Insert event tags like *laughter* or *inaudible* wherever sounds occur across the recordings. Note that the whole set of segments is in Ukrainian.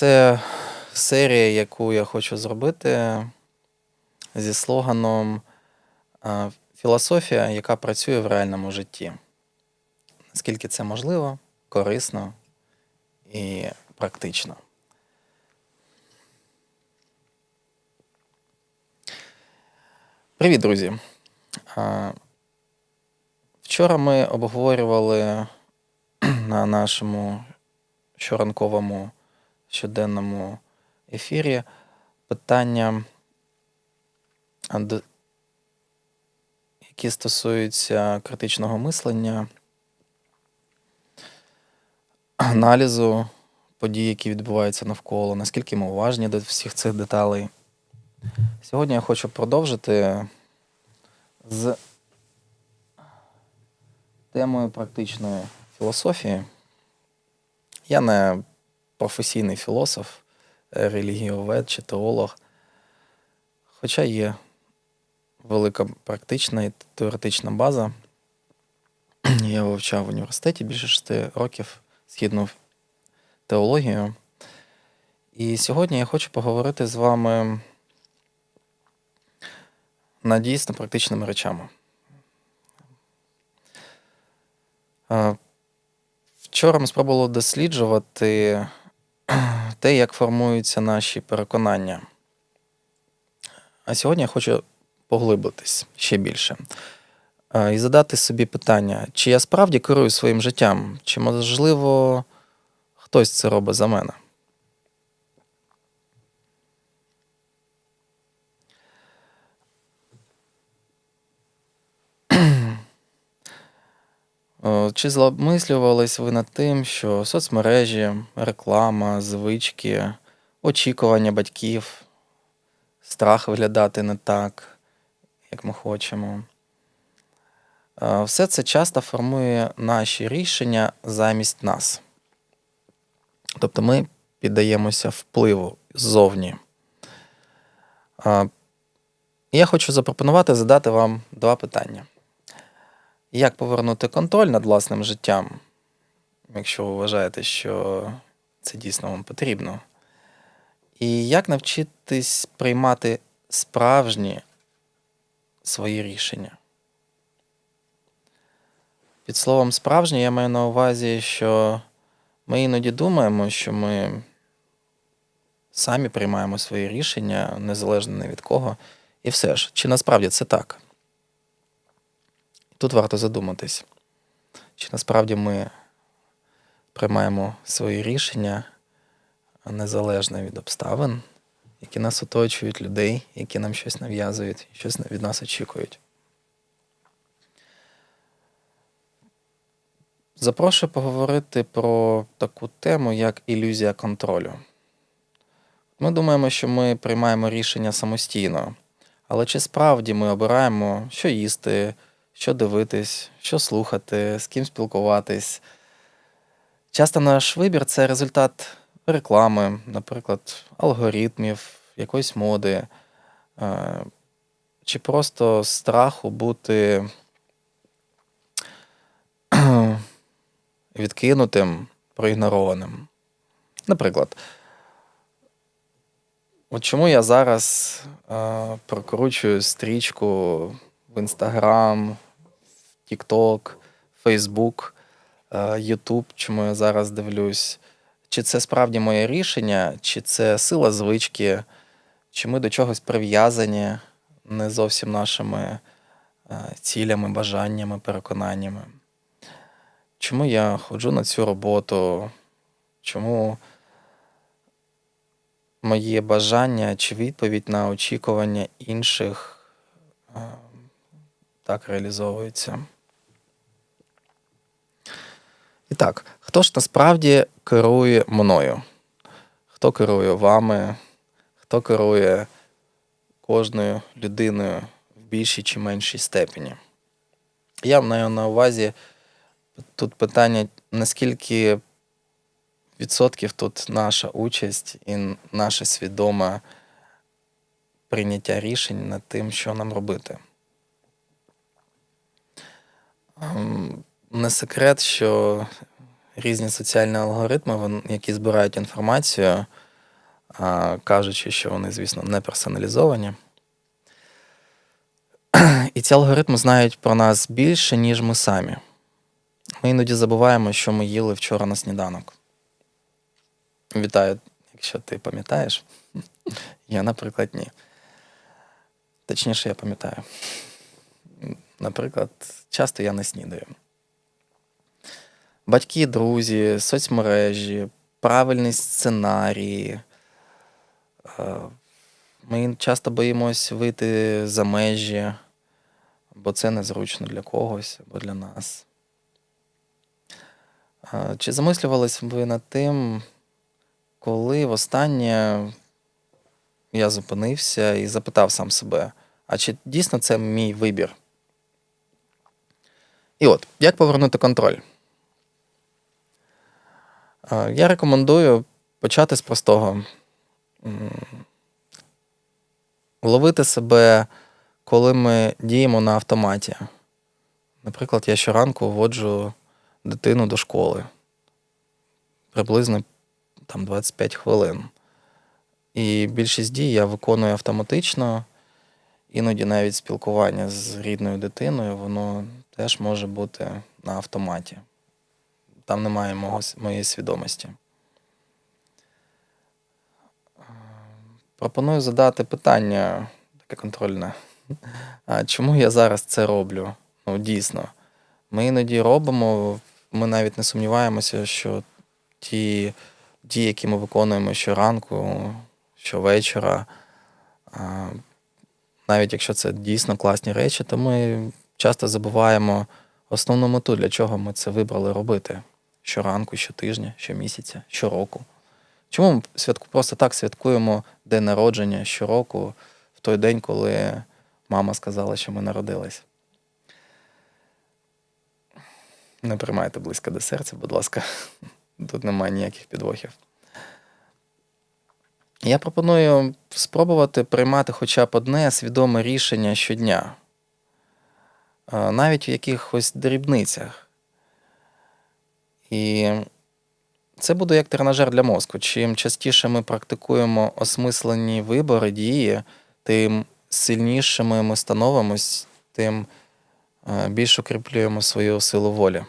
Це серія, яку я хочу зробити зі слоганом е, Філософія, яка працює в реальному житті. Наскільки це можливо, корисно і практично. Привіт, друзі! Вчора ми обговорювали *clears throat* на нашому щоранковому щоденному ефірі питання, які стосуються критичного мислення, аналізу подій, які відбуваються навколо, наскільки ми уважні до всіх цих деталей. Сьогодні я хочу продовжити з темою практичної філософії. Я не професійний філософ, е, релігіовед чи теолог, хоча є велика практична і теоретична база. *clears throat* Я вивчав в університеті більше шести років східну теологію. І сьогодні я хочу поговорити з вами над дійсно практичними речами. Е, Вчора ми спробували досліджувати те, як формуються наші переконання. А сьогодні я хочу поглибитись ще більше е, і задати собі питання, чи я справді керую своїм життям, чи, можливо, хтось це робить за мене. Чи зломислювались ви над тим, що соцмережі, реклама, звички, очікування батьків, страх виглядати не так, як ми хочемо? Е, Все це часто формує наші рішення замість нас. Тобто ми піддаємося впливу ззовні. Е, Я хочу запропонувати задати вам два питання. Як повернути контроль над власним життям, якщо ви вважаєте, що це дійсно вам потрібно? І як навчитись приймати справжні свої рішення? Під словом справжні я маю на увазі, що ми іноді думаємо, що ми самі приймаємо свої рішення, незалежно не від кого. І все ж, чи насправді це так? Тут варто задуматись, чи насправді ми приймаємо свої рішення незалежно від обставин, які нас оточують, людей, які нам щось нав'язують, щось від нас очікують. Запрошую поговорити про таку тему, як ілюзія контролю. Ми думаємо, що ми приймаємо рішення самостійно, але чи справді ми обираємо, що їсти, що дивитись, що слухати, з ким спілкуватись. Часто наш вибір це результат реклами, наприклад, алгоритмів, якоїсь моди, е, чи просто страху бути *clears throat* відкинутим, проігнорованим. Наприклад, от чому я зараз е, прокручую стрічку в Інстаграм, TikTok, Facebook, е, YouTube, чому я зараз дивлюсь. Чи це справді моє рішення, чи це сила звички, чи ми до чогось прив'язані не зовсім нашими е, цілями, бажаннями, переконаннями. Чому я ходжу на цю роботу? Чому моє бажання чи відповідь на очікування інших е, так реалізовується. І так, хто ж насправді керує мною? Хто керує вами? Хто керує кожною людиною в більшій чи меншій степені? Я маю на увазі тут питання, наскільки відсотків тут наша участь і наше свідоме прийняття рішень над тим, що нам робити. Не секрет, що різні соціальні алгоритми, які збирають інформацію, кажучи, що вони, звісно, не персоналізовані. І ці алгоритми знають про нас більше, ніж ми самі. Ми іноді забуваємо, що ми їли вчора на сніданок. Вітаю, якщо ти пам'ятаєш. *laughs* Я, наприклад, ні. Точніше, я пам'ятаю. Наприклад, часто я не снідаю. Батьки, друзі, соцмережі, правильні сценарії. Е, Ми часто боїмось вийти за межі, бо це незручно для когось або для нас. Е, Чи замислювались ви над тим, коли востаннє я зупинився і запитав сам себе, а чи дійсно це мій вибір? І от, як повернути контроль? Я рекомендую почати з простого. Ловити себе, коли ми діємо на автоматі. Наприклад, я щоранку вводжу дитину до школи. Приблизно там 25 хвилин. І більшість дій я виконую автоматично. Іноді навіть спілкування з рідною дитиною, воно теж може бути на автоматі. Там немає мого, моєї свідомості. Пропоную задати питання, таке контрольне. А чому я зараз це роблю? Ну, дійсно. Ми іноді робимо, ми навіть не сумніваємося, що ті дії, які ми виконуємо щоранку, щовечора, навіть якщо це дійсно класні речі, то ми часто забуваємо основну мету, для чого ми це вибрали робити щоранку, щотижня, щомісяця, щороку. Чому ми святку, просто так святкуємо день народження щороку в той день, коли мама сказала, що ми народились? Не приймайте близько до серця, будь ласка. *laughs* Тут немає ніяких підвохів. Я пропоную спробувати приймати хоча б одне свідоме рішення щодня, навіть в якихось дрібницях. І це буде як тренажер для мозку. Чим частіше ми практикуємо осмислені вибори, дії, тим сильнішими ми становимось, тим е, більш укріплюємо свою силу волі.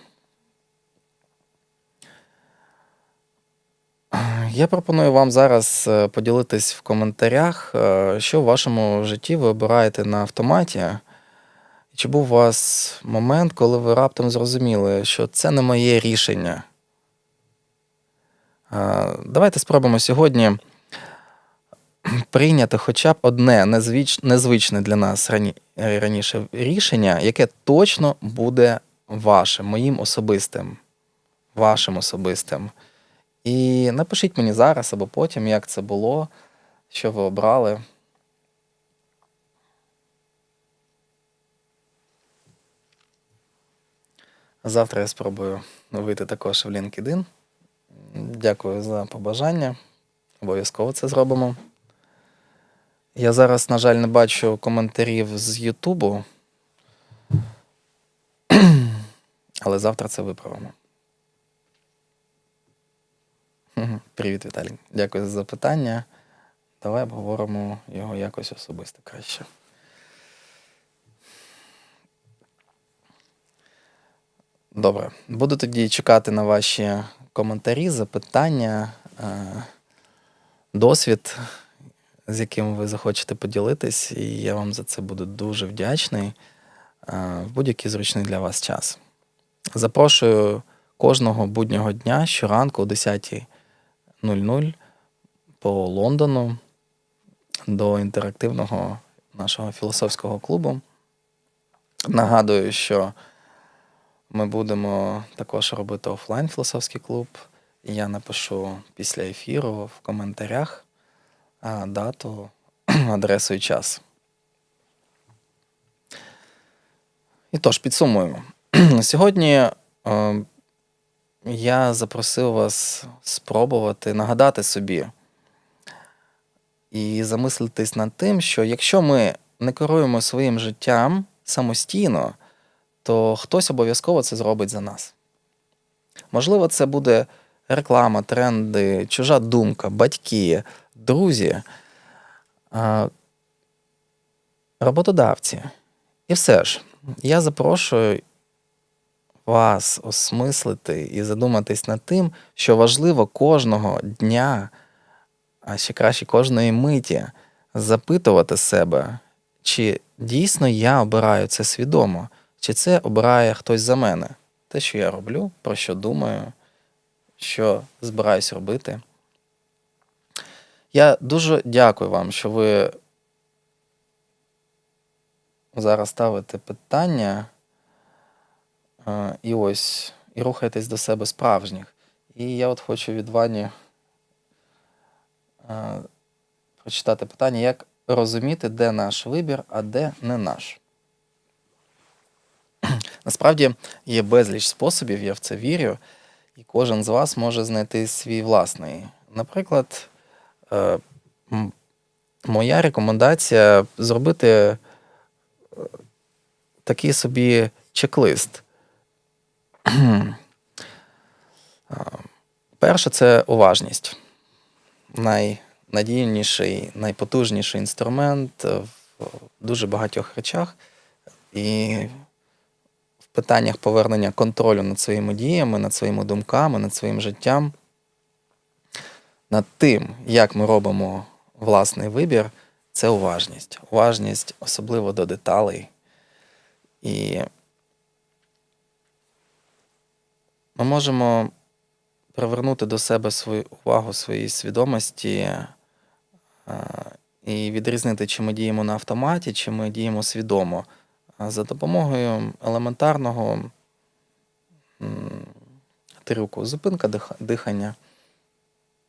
Я пропоную вам зараз е, поділитись в коментарях, е, що в вашому житті ви обираєте на автоматі. Чи був у вас момент, коли ви раптом зрозуміли, що це не моє рішення? Давайте спробуємо сьогодні прийняти хоча б одне незвичне для нас раніше рішення, яке точно буде вашим, моїм особистим, вашим особистим. І напишіть мені зараз або потім, як це було, що ви обрали. Завтра я спробую вийти також в LinkedIn. Дякую за побажання. Обов'язково це зробимо. Я зараз, на жаль, не бачу коментарів з Ютубу. *clears throat* Але завтра це виправимо. *clears throat* Привіт, Віталій. Дякую за запитання. Давай обговоримо його якось особисто краще. Добре. Буду тоді чекати на ваші коментарі, запитання, е, досвід, з яким ви захочете поділитись, і я вам за це буду дуже вдячний е, в будь-який зручний для вас час. Запрошую кожного буднього дня щоранку о 10.00 по Лондону до інтерактивного нашого філософського клубу. Нагадую, що ми будемо також робити офлайн філософський клуб. Я напишу після ефіру в коментарях дату, *clears throat* адресу і час. І тож, підсумуємо. *clears throat* Сьогодні е, я запросив вас спробувати нагадати собі і замислитись над тим, що якщо ми не керуємо своїм життям самостійно, то хтось обов'язково це зробить за нас. Можливо, це буде реклама, тренди, чужа думка, батьки, друзі, роботодавці. І все ж, я запрошую вас осмислити і задуматись над тим, що важливо кожного дня, а ще краще кожної миті, запитувати себе, чи дійсно я обираю це свідомо, чи це обирає хтось за мене. Те, що я роблю, про що думаю, що збираюсь робити. Я дуже дякую вам, що ви зараз ставите питання е, і ось, і рухаєтесь до себе справжніх. І я от хочу від Вані е, прочитати питання, як розуміти, де наш вибір, а де не наш. Насправді є безліч способів, я в це вірю, і кожен з вас може знайти свій власний. Наприклад, е, моя рекомендація зробити е, такий собі чек-лист. *clears throat* Перше це уважність. Найнадійніший, найпотужніший інструмент в дуже багатьох речах. І питаннях повернення контролю над своїми діями, над своїми думками, над своїм життям, над тим, як ми робимо власний вибір, це уважність. Уважність особливо до деталей. І ми можемо привернути до себе свою увагу своєї свідомості е, і відрізнити, чи ми діємо на автоматі, чи ми діємо свідомо. За допомогою елементарного трюку, зупинка дихання,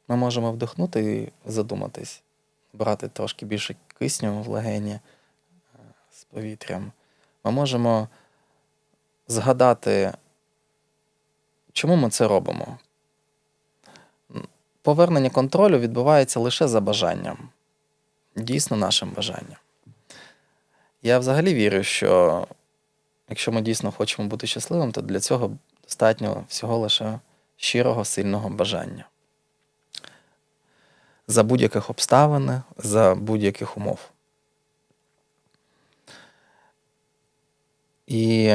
ми можемо вдихнути і задуматись, брати трошки більше кисню в легені е, з повітрям. Ми можемо згадати, чому ми це робимо. Повернення контролю відбувається лише за бажанням, дійсно нашим бажанням. Я взагалі вірю, що якщо ми дійсно хочемо бути щасливим, то для цього достатньо всього лише щирого, сильного бажання. За будь-яких обставин, за будь-яких умов. І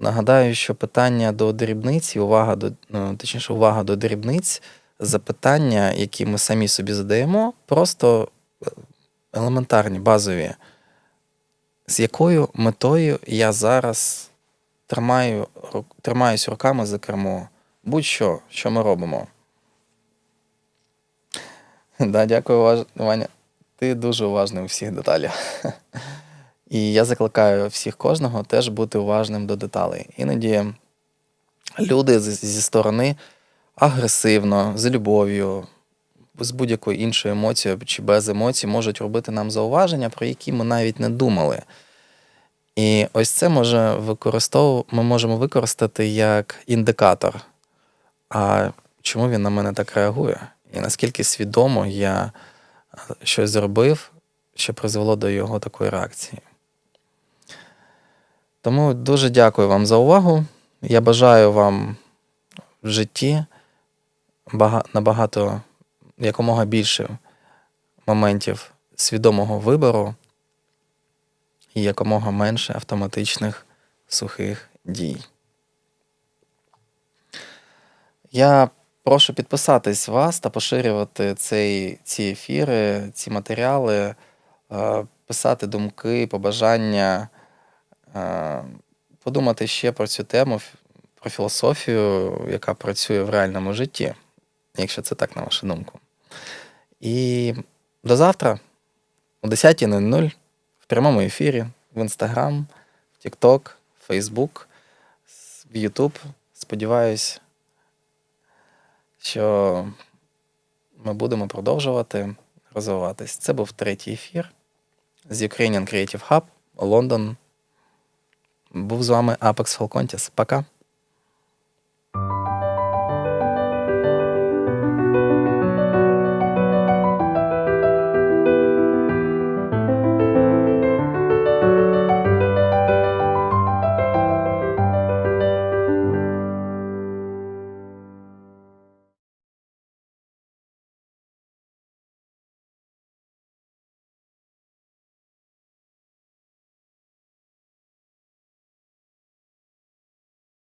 нагадаю, що питання до дрібниці, увага до, ну, точніше, увага до дрібниць, запитання, які ми самі собі задаємо, просто е, елементарні, базові. З якою метою я зараз тримаю, тримаюсь руками за кермо? Будь-що, що ми робимо. *laughs* Да, дякую, Ваня. Ти дуже уважний у всіх деталях. *laughs* І я закликаю всіх кожного теж бути уважним до деталей. Іноді люди зі сторони агресивно, з любов'ю, з будь-якою іншою емоцією чи без емоцій можуть робити нам зауваження, про які ми навіть не думали. І ось це може використов... ми можемо використати як індикатор. А чому він на мене так реагує? І наскільки свідомо я е, щось зробив, що призвело до його такої реакції. Тому дуже дякую вам за увагу. Я бажаю вам в житті бага- набагато якомога більше моментів свідомого вибору і якомога менше автоматичних сухих дій. Я прошу підписатись вас та поширювати цей, ці ефіри, ці матеріали, е, писати думки, побажання, е, подумати ще про цю тему, про філософію, яка працює в реальному житті, якщо це так, на вашу думку. І до завтра о 10.00 в прямому ефірі в Instagram, в TikTok, в с- в YouTube. Сподіваюсь, що ми будемо продовжувати розвиватись. Це був третій ефір з Ukrainian Creative Hub, Лондон. Був з вами Apex Falcontis. Пока.